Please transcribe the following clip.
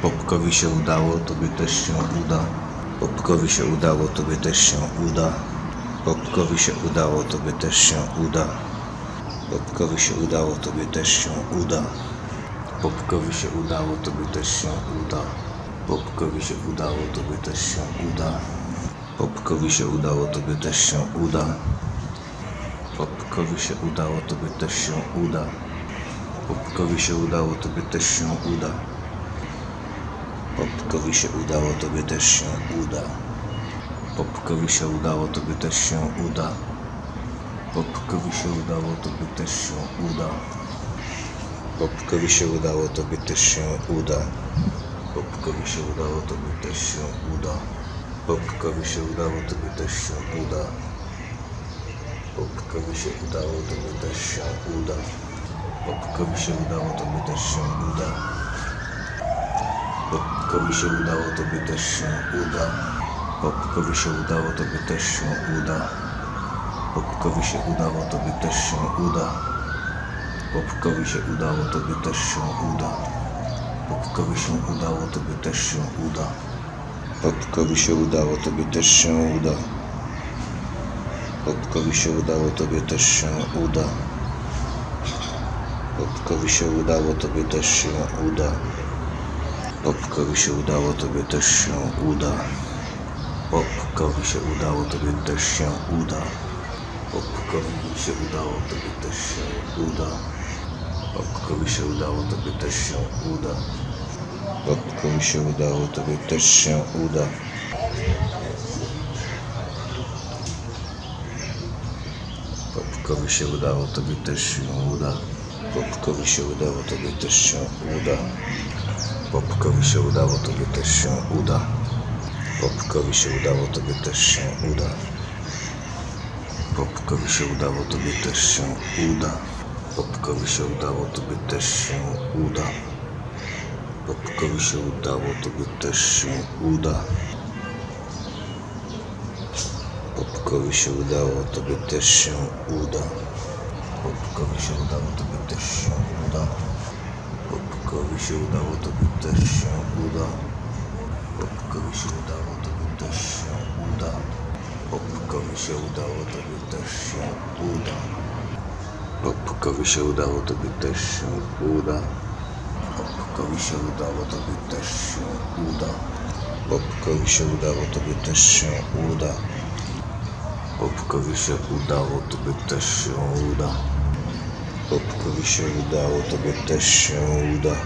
Popkowi się udało, tobie też się uda. Popkowi się udało, tobie też się uda. Popkowi się udało, tobie też się uda. Popkowi się udało, tobie też się uda. Popkowi się udało, tobie też się uda. Popkowi się udało, tobie też się uda. Popkowi się udało, tobie też się uda. Popkowi się udało, tobie też się uda. Popkowi się udało, tobie też się uda. Popkowi się udało, tobie też się uda. Popkowi się udało, tobie też się uda. Popkowi się udało, tobie też się uda. Popkowi się udało, tobie też się uda. Popkowi się udało, tobie też się uda. Popkowi się udało, tobie też się uda. Popkowi się udało, tobie też się uda. Popkowi się udało, tobie też się uda. Popkowi się udało, tobie też się uda. Popkowi się udało, tobie też się uda. Popkowi się udało, tobie też się uda. Popkowi się udało, tobie też się uda. Popkowi się udało, tobie też się uda. Popkowi się udało, tobie też się uda. Popkowi się udało, tobie też się uda. Popkowi się udało, tobie też się uda. Popkowi się udało, tobie też się uda. Popkowi się udało, tobie też się uda. Popkowi się udało, tobie też się uda. Popkowi się udało, tobie też się uda. Popkowi się udało, tobie też się uda. Popkowi się udało, tobie też się uda. Popkowi się udało, tobie też się uda. Popkowi się udało, tobie też się uda. Popkowi się udało, tobie też się uda. Popkowi się udało, tobie też się uda. Popkowi się udało, tobie też się uda. Popkowi się udało, tobie też się uda. Się udało, tobie też się uda. Popkowi się udało, tobie też się uda. Popkowi się udało, tobie też się uda. Popkowi się udało, tobie też się uda. Popkowi się udało, tobie też się uda. Popkowi się udało, tobie też się uda. Popkowi się udało, tobie też się uda. Popkowi się udało, tobie też się uda. Popkowi się udało, tobie też się uda. Popkowi się udało, tobie też się uda.